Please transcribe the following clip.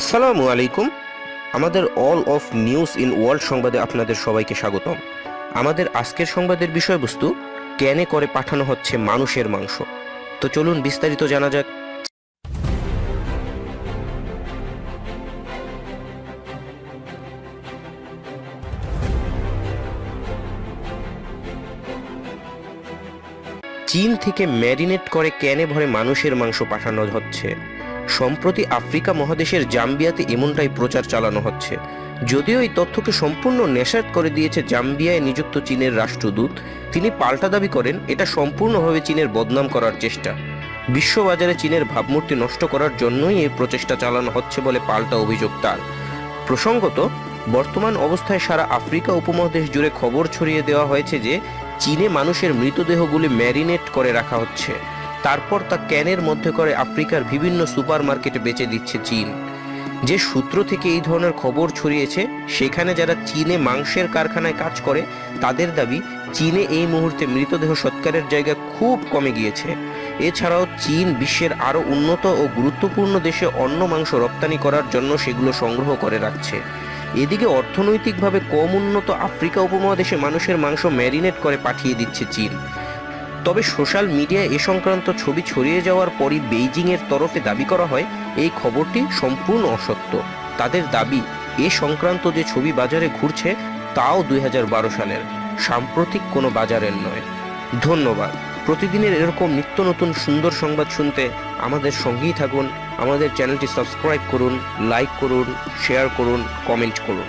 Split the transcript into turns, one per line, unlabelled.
আসসালামু আলাইকুম। আমাদের all of news in world সংবাদে আপনাদের সবাইকে স্বাগতম। আমাদের আজকের সংবাদের বিষয়বস্তু ক্যানে করে পাঠানো হচ্ছে মানুষের মাংস। তো চলুন বিস্তারিত জানা যাক। চীন থেকে ম্যারিনেট করে ক্যানে ভরে মানুষের মাংস পাঠানো হচ্ছে। সম্প্রতি আফ্রিকা মহাদেশের জাম্বিয়াতে এমনটাই প্রচার চালানো হচ্ছে। যদিও এই তথ্যকে সম্পূর্ণ নেশাত করে দিয়েছে জাম্বিয়ায় নিযুক্ত চীনের রাষ্ট্রদূত, তিনি পাল্টা দাবি করেন, এটা সম্পূর্ণভাবে চীনের বদনাম করার চেষ্টা। বিশ্ববাজারে চীনের ভাবমূর্তি নষ্ট করার জন্যই এই প্রচেষ্টা চালানো হচ্ছে বলে পাল্টা অভিযোগ তার। প্রসঙ্গত, বর্তমান অবস্থায় সারা আফ্রিকা উপমহাদেশ জুড়ে খবর ছড়িয়ে দেওয়া হয়েছে যে, চীনে মানুষের মৃতদেহগুলি ম্যারিনেট করে রাখা হচ্ছে। তারপর তা ক্যানের মধ্যে করে আফ্রিকার বিভিন্ন সুপারমার্কেটে বেচে দিচ্ছে চীন। যে সূত্র থেকে এই ধরনের খবর ছড়িয়েছে, সেখানে যারা চীনে মাংসের কারখানায় কাজ করে, তাদের দাবি চীনে এই মুহূর্তে মৃতদেহ সৎকারের জায়গা খুব কমে গিয়েছে। এছাড়াও চীন বিশ্বের আরও উন্নত ও গুরুত্বপূর্ণ দেশে অন্য মাংস রপ্তানি করার জন্য সেগুলো সংগ্রহ করে রাখছে। এদিকে অর্থনৈতিকভাবে কম উন্নত আফ্রিকা উপমহাদেশে মানুষের মাংস ম্যারিনেট করে পাঠিয়ে দিচ্ছে চীন। তবে সোশ্যাল মিডিয়ায় এ সংক্রান্ত ছবি ছড়িয়ে যাওয়ার পরই বেইজিংয়ের তরফে দাবি করা হয়, এই খবরটি সম্পূর্ণ অসত্য। তাদের দাবি, এ সংক্রান্ত যে ছবি বাজারে ঘুরছে, তাও দু হাজার বারো সালের। সাম্প্রতিক কোনো বাজারের নয়। ধন্যবাদ। প্রতিদিনের এরকম নিত্য নতুন সুন্দর সংবাদ শুনতে আমাদের সঙ্গেই থাকুন। আমাদের চ্যানেলটি সাবস্ক্রাইব করুন, লাইক করুন, শেয়ার করুন, কমেন্ট করুন।